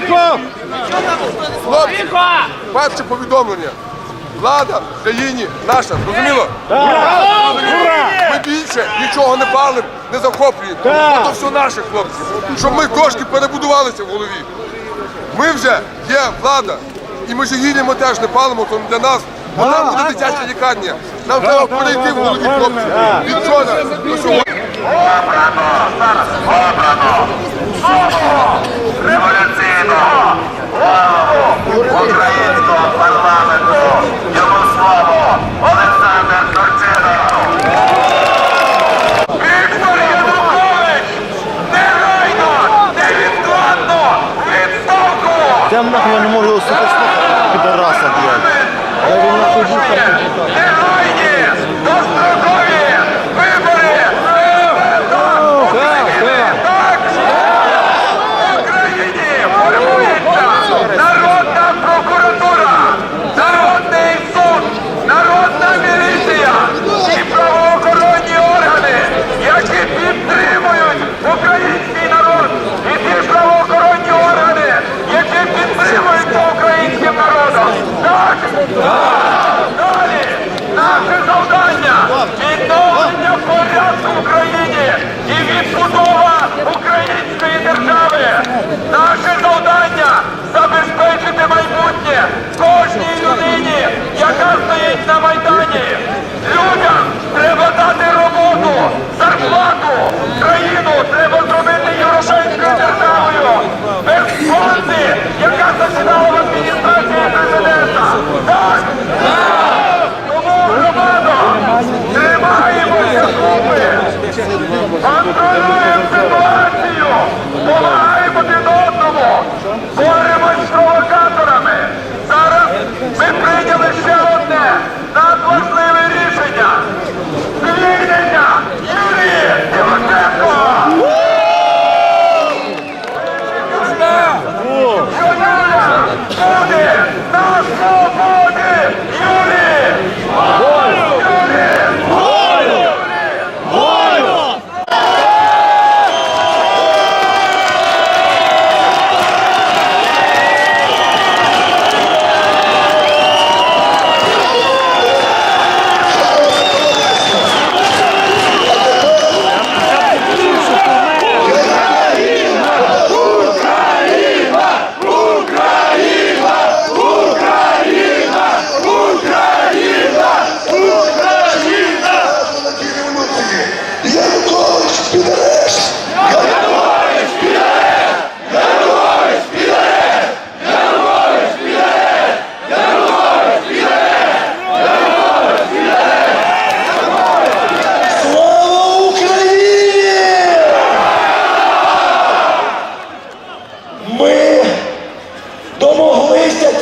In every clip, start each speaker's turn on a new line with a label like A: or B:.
A: Тихо!
B: Хлопці, перше повідомлення. Влада в країні наша, зрозуміло? Ми більше нічого не палимо, не захоплюємо. Це все наші хлопці. Щоб ми трошки перебудувалися в голові. Ми вже є влада, і ми ж ми теж не палимо, то для нас. Бо нам буде дитяча лікарня. Нам треба перейти в голові хлопці. Від вчора до сьогодні.
C: Обрано зараз обрано нового
D: 僕ら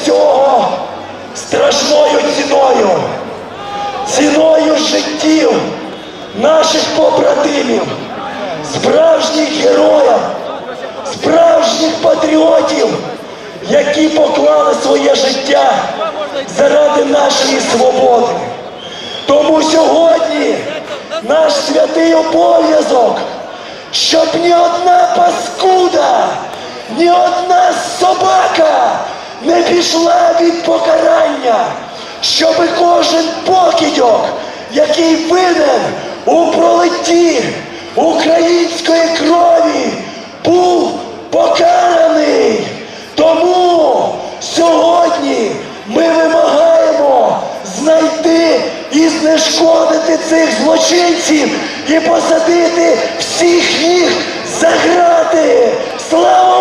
D: цього страшною ціною ціною життів наших побратимів, справжніх героїв, справжніх патріотів, які поклали своє життя заради нашої свободи. Тому сьогодні наш святий обов'язок, щоб ні одна паскуда, ні одна собака не пішла від покарання, щоб кожен покидьок, який винен у пролитті української крові, був покараний. Тому сьогодні ми вимагаємо знайти і знешкодити цих злочинців і посадити всіх їх за грати. Слава!